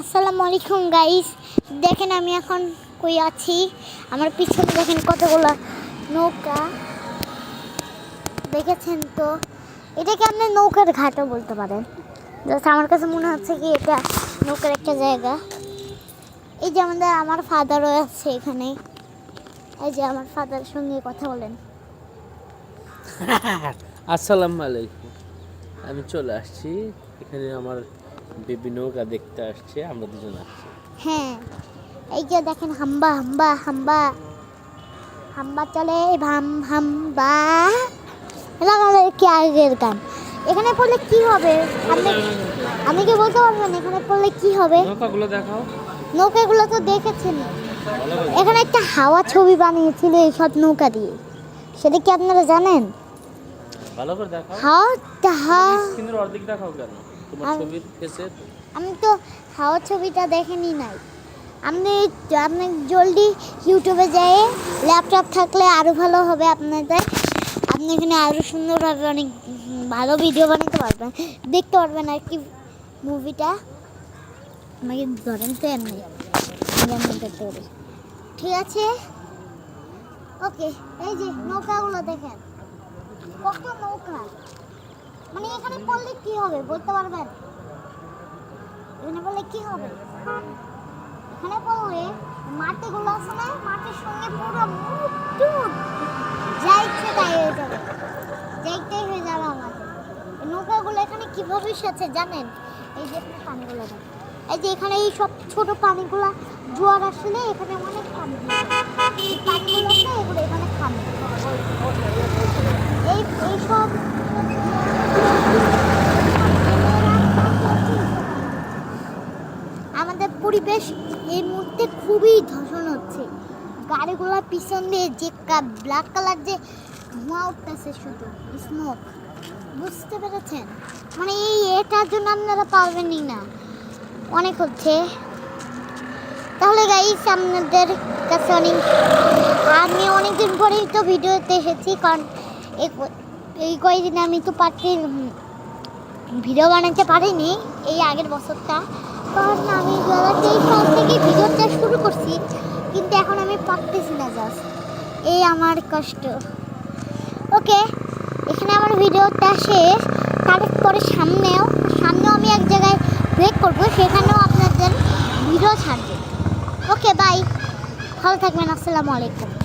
আসসালামু আলাইকুম গাইস দেখেন আমি এখন কই আছি। আমার পিছনে দেখেন কতগুলো নৌকা। দেখেছেন তো? এটাকে আপনি নৌকার ঘাটও বলতে পারেন? জাস্ট আমার কাছে মনে হচ্ছে কি এটা নৌকার একটা জায়গা। এই যে আমাদের, আমার ফাদারও আছে এখানে। এই যে আমার ফাদারের সঙ্গে কথা বলেন। আসসালামু আলাইকুম। আমি চলে আসছি। এখানে আমার বেবি নৌকা দেখতে আসছে আমরা দুজন আসছি। হ্যাঁ এই যে দেখেন হাম্বা হাম্বা হাম্বা। হাম্বা চলে ভাম হাম্বা। লাগালে কি আগের গান? এখানে পড়লে কি হবে? আপনি আপনি কি বলতে পারবেন এখানে পড়লে কি হবে? নৌকাগুলো দেখাও। নৌকাগুলো তো দেখেছেন। এখানে একটা হাওয়া ছবি বানিয়েছিল এই সব নৌকা দিয়ে। সেটা কি আপনারা জানেন? ভালো করে দেখাও। হাওয়া হা স্ক্রিনের অর্ধেক দেখাও কেন? তোমার ছবির ফেসে আমি তো হাওয়া ছবিটা দেখেনি নাই। আপনি আপনি জলদি ইউটিউবে যেয়ে ল্যাপটপ থাকলে আরও ভালো হবে আপনাদের। আপনি এখানে আরও সুন্দরভাবে অনেক ভালো ভিডিও বানাতে পারবেন। দেখতে পারবেন আর কি মুভিটা আমাকে ধরেন তো এমনি। ঠিক আছে? ওকে এই যে নৌকাগুলো দেখেন। কত নৌকা। মানে এখানে পড়লে কি হবে? বলতে পারবেন এখানে বললে কি হবে? এখানে পড়লে মাটিগুলো আছে না? মাটির সঙ্গে পুরো মুটুট ইচ্ছে তাই হয়ে যাবে। ইচ্ছেই হয়ে যাবে আমাদের নৌকাগুলো এখানে কীভাবে এসেছে জানেন? এই যে পানিগুলো এই যে এখানে এই সব ছোট পানিগুলো, জোয়ার আসলে এখানে অনেক পানি। পানিগুলো আছে, এগুলো এখানে থামে এই এই সব আমাদের পরিবেশ এই মুহূর্তে খুবই ধর্ষণ হচ্ছে। গাড়িগুলোর পিছন দিয়ে যে ব্ল্যাক কালার যে ধোঁয়া উঠতেছে শুধু স্মোক বুঝতে পেরেছেন? মানে এই এটার জন্য আপনারা পারবেনই না। অনেক হচ্ছে। তাহলে গাইস আপনাদের কাছে অনেক আমি অনেকদিন পরেই তো ভিডিওতে এসেছি, কারণ এই কয়েকদিন আমি তো পারছি ভিডিও বানাতে পারিনি, এই আগের বছরটা। কারণ আমি দু হাজার তেইশ সাল থেকে ভিডিওটা শুরু করছি, কিন্তু এখন আমি পারতেছি না জাস্ট এই আমার কষ্ট। ওকে, এখানে আমার ভিডিওটা শেষ। তারপরে সামনেও সামনেও আমি এক জায়গায় ব্রেক করব, সেখানেও আপনাদের ভিডিও ছাড়বো। ওকে বাই ভালো থাকবেন, আসসালামু আলাইকুম।